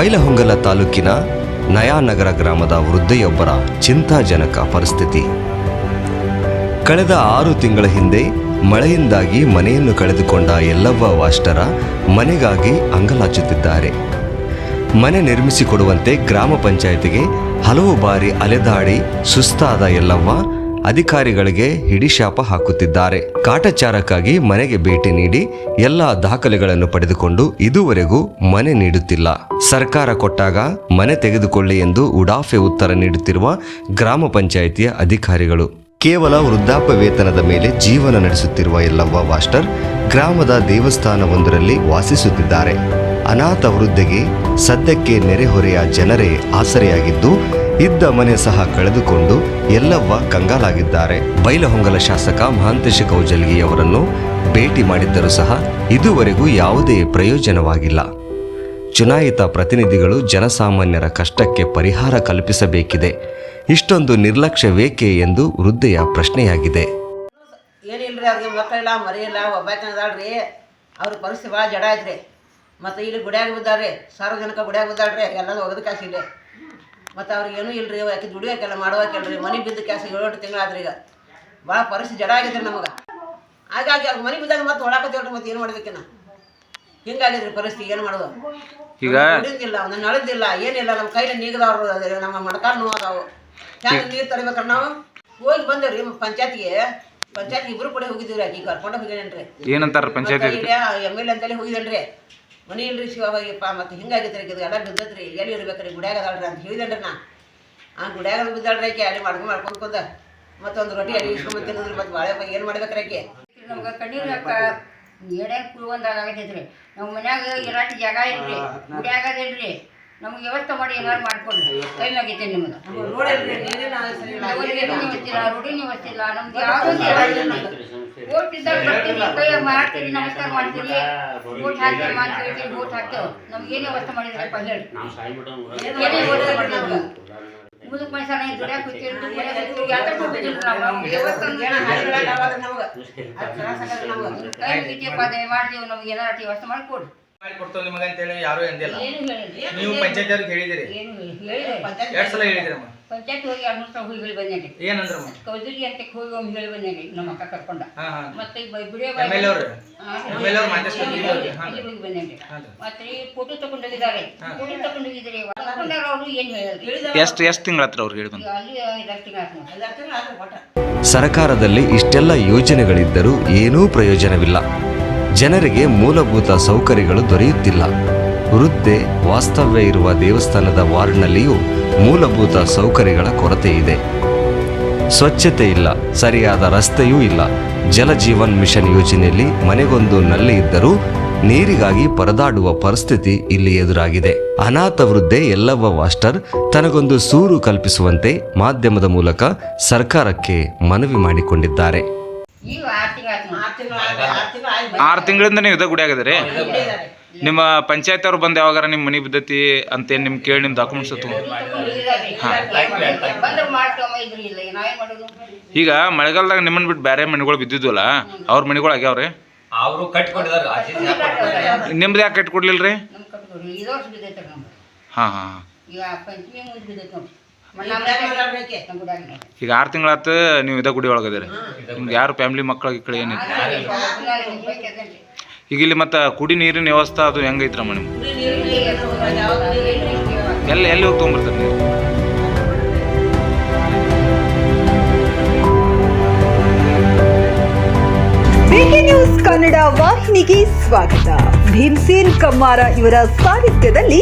ಬೈಲಹೊಂಗಲ ತಾಲೂಕಿನ ನಯಾನಗರ ಗ್ರಾಮದ ವೃದ್ಧೆಯೊಬ್ಬರ ಚಿಂತಾಜನಕ ಪರಿಸ್ಥಿತಿ. ಕಳೆದ ಆರು ತಿಂಗಳ ಹಿಂದೆ ಮಳೆಯಿಂದಾಗಿ ಮನೆಯನ್ನು ಕಳೆದುಕೊಂಡ ಎಲ್ಲವ್ವ ವಾಷ್ಟರ ಮನೆಗಾಗಿ ಅಂಗಲಾಚುತ್ತಿದ್ದಾರೆ. ಮನೆ ನಿರ್ಮಿಸಿಕೊಡುವಂತೆ ಗ್ರಾಮ ಪಂಚಾಯಿತಿಗೆ ಹಲವು ಬಾರಿ ಅಲೆದಾಡಿ ಸುಸ್ತಾದ ಎಲ್ಲವ್ವ ಅಧಿಕಾರಿಗಳಿಗೆ ಹಿಡಿಶಾಪ ಹಾಕುತ್ತಿದ್ದಾರೆ. ಕಾಟಚಾರಕ್ಕಾಗಿ ಮನೆಗೆ ಭೇಟಿ ನೀಡಿ ಎಲ್ಲ ದಾಖಲೆಗಳನ್ನು ಪಡೆದುಕೊಂಡು ಇದುವರೆಗೂ ಮನೆ ನೀಡುತ್ತಿಲ್ಲ. ಸರ್ಕಾರ ಕೊಟ್ಟಾಗ ಮನೆ ತೆಗೆದುಕೊಳ್ಳಿ ಎಂದು ಉಡಾಫೆ ಉತ್ತರ ನೀಡುತ್ತಿರುವ ಗ್ರಾಮ ಪಂಚಾಯಿತಿಯ ಅಧಿಕಾರಿಗಳು. ಕೇವಲ ವೃದ್ಧಾಪ್ಯ ವೇತನದ ಮೇಲೆ ಜೀವನ ನಡೆಸುತ್ತಿರುವ ಯಲ್ಲವ್ವ ವಾಸ್ಟರ್ ಗ್ರಾಮದ ದೇವಸ್ಥಾನವೊಂದರಲ್ಲಿ ವಾಸಿಸುತ್ತಿದ್ದಾರೆ. ಅನಾಥ ವೃದ್ಧೆಗೆ ಸದ್ಯಕ್ಕೆ ನೆರೆಹೊರೆಯ ಜನರೇ ಆಸರೆಯಾಗಿದ್ದು ಇದ್ದ ಮನೆ ಸಹ ಕಳೆದುಕೊಂಡು ಎಲ್ಲವ್ವ ಕಂಗಾಲಾಗಿದ್ದಾರೆ. ಬೈಲಹೊಂಗಲ ಶಾಸಕ ಮಹಾಂತೇಶ ಕೌಜಲ್ಗಿಯವರನ್ನು ಭೇಟಿ ಮಾಡಿದ್ದರೂ ಸಹ ಇದುವರೆಗೂ ಯಾವುದೇ ಪ್ರಯೋಜನವಾಗಿಲ್ಲ. ಚುನಾಯಿತ ಪ್ರತಿನಿಧಿಗಳು ಜನಸಾಮಾನ್ಯರ ಕಷ್ಟಕ್ಕೆ ಪರಿಹಾರ ಕಲ್ಪಿಸಬೇಕಿದೆ. ಇಷ್ಟೊಂದು ನಿರ್ಲಕ್ಷ್ಯವೇಕೆ ಎಂದು ವೃದ್ಧೆಯ ಪ್ರಶ್ನೆಯಾಗಿದೆ. ಅದಾಳ್ರಿ ಅವ್ರ ಪರಿಸ್ಥಿತಿ ಭಾಳ ಜಡ ಐತ್ರಿ. ಮತ್ತು ಇಲ್ಲಿ ಗುಡಿಯಾಗಿ ಬಿದ್ದಾರ್ರಿ, ಸಾರ್ವಜನಿಕ ಗುಡಿಯಾಗಿ ಬಿದ್ದಾಳ್ರಿ. ಎಲ್ಲ ಒಗದ ಕಾಸು ಇಲ್ಲಿ ಮತ್ತು ಅವ್ರಿಗೆ ಏನೂ ಇಲ್ರಿ ಆಕೆ ದುಡಿಯೋಕೆಲ್ಲ ಮಾಡುವಕ್ಕೆಲ್ರಿ ಮನೆ ಬಿದ್ದ ಕ್ಯಾಸ ಏಳು ತಿಂಗಳಾದ್ರಿ ಈಗ ಭಾಳ ಪರಿಸ್ಥಿತಿ ಜಡ ಆಗಿದ್ರಿ ನಮಗೆ. ಹಾಗಾಗಿ ಅವ್ರ ಮನೆ ಬಿದ್ದಾಗ ಮತ್ತೆ ಹೊಳಕತ್ತೇಳ್ರಿ ಮತ್ತೆ ಏನು ಮಾಡ್ಬೇಕಿನ್ನ? ಹಿಂಗಾಗಿದ್ರಿ ಪರಿಸ್ಥಿತಿ ಏನು ಮಾಡೋದು? ಈಗ ಕುಡಿಯೋದಿಲ್ಲ ಒಂದು ನಳದಿಲ್ಲ ಏನಿಲ್ಲ ನಮ್ಮ ಕೈಲಿ ನೀಗದವ್ರು ನಮ್ಮ ಮೊಣಕಾಲು ನೋವು ಹ್ಯಾಂಗ ನೀರು ತರಬೇಕ್ರ ನಾವು? ಹೋಗಿ ಬಂದೇವ್ರಿ ಪಂಚಾಯತ್ಗೆ. ಪಂಚಾಯತ್ ಇಬ್ರು ಕೂಡ ಹೋಗಿದ್ದೀವ್ರಿ ಆಕಿ ಕರ್ಕೊಂಡು ಹೋಗಿದೇನ್ರಿ ಏನಂತಾರ ಪಂಚಾಯತ್ ಎಂ ಎಲ್ ಅಂತೇಳಿ ಹೋಗಿದೇನ್ರಿ ಮನಿ ಇಲ್ರಿ ಶಿವವಾಗಿಪ್ಪ ಮತ್ತೆ ಹಿಂಗಾಗಿತ್ರಿ ಇದು ಎಲ್ಲ ಬಿದ್ದತ್ರಿ ಎಲ್ಲಿ ಇರ್ಬೇಕ್ರಿ? ಗುಡ್ಯಾಗ ಅದಾಳ್ರಿ ಅಂತ ಹೇಳಿದೇನ್ರಿ ನಾ. ಆ ಗುಡ್ಯಾಗ ಬಿದ್ದಾಳ್ರಿ ಆಕೆ ಅಲ್ಲಿ ಮಾಡ್ಕೊಂಡು ಮಾಡ್ಕೊಂಡು ಕುಂದ. ಮತ್ತೊಂದು ರೊಟ್ಟಿ ಅಡಿ ಇಸ್ಕೊಂಡ್ ತಿನ್ನೋದ್ರಿ ಮತ್ತೆ ಬಾಳೆ ಏನು ಮಾಡ್ಬೇಕ್ರಿ ಆಕೆ? ನಮ್ಗೆ ಕಣ್ಣೀರು ಎಡ್ಯಾಗ ಕುಳ್ವಂದಾಗ ಆಗತೈತ್ರಿ ನಮ್ಮ ಮನ್ಯಾಗ ಇರಾಟಿ ಜಾಗ ಇಲ್ರಿ ಗುಡ್ಯಾಗ ಅದೇನ್ರಿ ನಮ್ಗೆ ವ್ಯವಸ್ಥೆ ಮಾಡಿ ಏನಾದ್ರು ಮಾಡ್ಕೊಂಡ್ರಿ. ಟೈಮ್ ಆಗೈತೆ ನಿಮ್ಗೆ? ರೋಡ್ ಇಲ್ರಿ ನೀರಿನ ವ್ಯವಸ್ಥೆ ಇಲ್ಲ. ರೋಡಿನ ವ್ಯವಸ್ಥೆ ಇಲ್ಲ. ನಮ್ಗೆ ಯಾವುದೋ ಓಟ್ ಇದ್ದಾಗ ಮಾಡ್ತೀರಿ ನಮಸ್ಕಾರ ಓಟ್ ಹಾಕಿ ಮಾಡ್ತೀವಿ ಹೇಳ್ತೀರಿ ಓಟ್ ಹಾಕ್ತೇವೆ. ನಮ್ಗೆ ಏನೇ ವ್ಯವಸ್ಥೆ ಮಾಡಿದ್ರಪ್ಪ ಹೇಳಿ. ಏನೇ ವ್ಯವಸ್ಥೆ ಮಾಡಿದ್ರು ಮುದುಕ್ ಮನುಷ್ಯನ ದುಡ್ಯಾಕ ನಾವು. ದೇವಸ್ಥಾನ ನಮ್ಗೆ ಮಾಡ್ತೀವಿ ಏನಾರ ವ್ಯವಸ್ಥೆ ಮಾಡಿಕೊಡ್ರಿ ಮಾಡಿ ಕೊಡ್ತೇವೆ ನಿಮಗೆ ಅಂತೇಳಿ ಯಾರು ಎಂದಿಲ್ಲ ಏನು ಹೇಳಿದ್ರಿ ನೀವು ಪಂಚಾಯತ್ ಅವ್ರಿಗೆ ಹೇಳಿದಿರಿ. ಏನು ಹೇಳಿದ್ರಿ ಎರಡ್ ಸಲ ಹೇಳಿದಿರಮ್ಮ. ಪಂಚಾಯತ್ ಹೋಗಿ ಎರಡು ಮೂರು ಸಲ ಹೋಗಿ ಹೇಳಿ ಬಂದೇನೆ ಏನಂದ್ರಮ್ಮ? ಕೌದರಿ ಅಂತ ಹೋಗಿ ಒಮ್ಮೆ ಹೇಳಿ ಬಂದೇನೆ ನಮ್ಮ ಅಕ್ಕ ಕರ್ಕೊಂಡ. ಹಾ ಹಾ. ಮತ್ತೆ ಈ ಬ- ಬಿಡಿಯೋ ಎಂ ಎಲ್ ಅವ್ರು? ಎಂ ಎಲ್ ಅವ್ರು ಮಾತಾಡ್ಸ್ಕೊಂಡು ಇಲ್ಲಿ ಹೋಗಿ, ಹೋಗಿ ಬಂದೇನೆ ಹಾ. ಮತ್ತೆ ಈ ಫೋಟೋ ತಗೊಂಡೋಗಿದ್ದಾರೆ ಫೋಟೋ ತಗೊಂಡೋಗಿದ್ದಾರೆ ಅವರು ಏನು ಹೇಳಿದ್ರು? ಎಷ್ಟು ಎಷ್ಟು ತಿಂಗಳ ಹತ್ರ ಅವ್ರು ಹೇಳಿ ಬಂದು? ಅಲ್ಲಿ ಐದಾರು ತಿಂಗಳು ಆಯ್ತು ನೋಡಿ. ಐದಾರು ತಿಂಗಳು ಆದ್ರೆ ಇಷ್ಟೆಲ್ಲ ಯೋಜನೆಗಳಿದ್ದರೂ ಏನೂ ಪ್ರಯೋಜನವಿಲ್ಲ. ಜನರಿಗೆ ಮೂಲಭೂತ ಸೌಕರ್ಯಗಳು ದೊರೆಯುತ್ತಿಲ್ಲ. ವೃದ್ಧೆ, ವಾಸ್ತವ್ಯ ಇರುವ ದೇವಸ್ಥಾನದ ವಾರ್ಡ್ನಲ್ಲಿಯೂ ಮೂಲಭೂತ ಸೌಕರ್ಯಗಳ ಕೊರತೆ ಇದೆ. ಸ್ವಚ್ಛತೆ ಇಲ್ಲ, ಸರಿಯಾದ ರಸ್ತೆಯೂ ಇಲ್ಲ. ಜಲಜೀವನ್ ಮಿಷನ್ ಯೋಜನೆಯಲ್ಲಿ ಮನೆಗೊಂದು ನಲ್ಲಿ ಇದ್ದರೂ ನೀರಿಗಾಗಿ ಪರದಾಡುವ ಪರಿಸ್ಥಿತಿ ಇಲ್ಲಿ ಎದುರಾಗಿದೆ. ಅನಾಥ ವೃದ್ಧೆ ಎಲ್ಲವ್ವ ವಾಸ್ಟರ್ ತನಗೊಂದು ಸೂರು ಕಲ್ಪಿಸುವಂತೆ ಮಾಧ್ಯಮದ ಮೂಲಕ ಸರ್ಕಾರಕ್ಕೆ ಮನವಿ ಮಾಡಿಕೊಂಡಿದ್ದಾರೆ. ಈಗ ಆರು ತಿಂಗಳು ಆರು ತಿಂಗಳು ಆರು ತಿಂಗಳು ಆಯ್ತು ಆರು ತಿಂಗಳಿಂದ ನೀವು ಇದ ಗುಡಿಯಾಗದ್ರಿ ನಿಮ್ಮ ಪಂಚಾಯತ್ ಅವ್ರು ಬಂದು ಯಾವಾಗಾರ ನಿಮ್ಮ ಮನೆ ಬಿದ್ದತಿ ಅಂತ ನಿಮ್ ಕೇಳಿ ನಿಮ್ಮ ಡಾಕ್ಯುಮೆಂಟ್ಸ್ ತಗೊಂಡು? ಬಂದ್ರೆ ಮಾಡ್ಕೊಂಬ ಇದ್ರಿ ಇಲ್ಲ ನಾವೇನ್ ಮಾಡೋದು? ಈಗ ಮಳೆಗಾಲದಾಗ ನಿಮ್ಮನ್ನ ಬಿಟ್ಟು ಬೇರೆ ಮನೆಗಳು ಬಿದ್ದಿದ್ವಲ್ಲ ಅವ್ರ ಮನೆಗಳು ಆಗ್ಯಾವ್ರಿ? ಅವರು ನಿಮ್ದು ಯಾಕೆ ಕಟ್ಕೊಡ್ಲಿಲ್ರಿ? ನಮ್ ಕಟ್ಕೊಡ್ರಿ ಇದು ವರ್ಷ ಬಿದ್ದೈತೆ ನಮ್ಗೆ ಹಾ ಹಾ ಹಾ. ಈಗ ಪಂಚಮಿ ಮುಂದೆ ಬಿದ್ದೈತೆ ನೋಡಿ ಈಗ ಆರು ತಿಂಗಳಾತು ನೀವು ಇದ ಗುಡಿ ಒಳಗದಿರಿ. ನಿಮ್ಗೆ ಯಾರು ಫ್ಯಾಮಿಲಿ ಮಕ್ಕಳ ಈ ಕಡೆ ಅದೇನ್ರಿ? ಈಗ ಇಲ್ಲಿ ಮತ್ತೆ ಕುಡಿ ನೀರಿನ ವ್ಯವಸ್ಥೆ ಅದು ಹೆಂಗೈತ್ರಮ್ಮ ನಿಮ್ಗೆ? ನೀರು ನೀರು ನೀರು. ಎಲ್ಲಿ ಎಲ್ಲಿ ಹೋಗಿ ತೊಗೊಂಬರ್ತಾರೆ ನೀವು ಬಿಕೆ ನ್ಯೂಸ್ ಕನ್ನಡ ವಾಹಿನಿಗೆ ಸ್ವಾಗತ. ಭೀಮ್ಸೇನ್ ಕಮ್ಮಾರ ಇವರ ಸಾಹಿತ್ಯದಲ್ಲಿ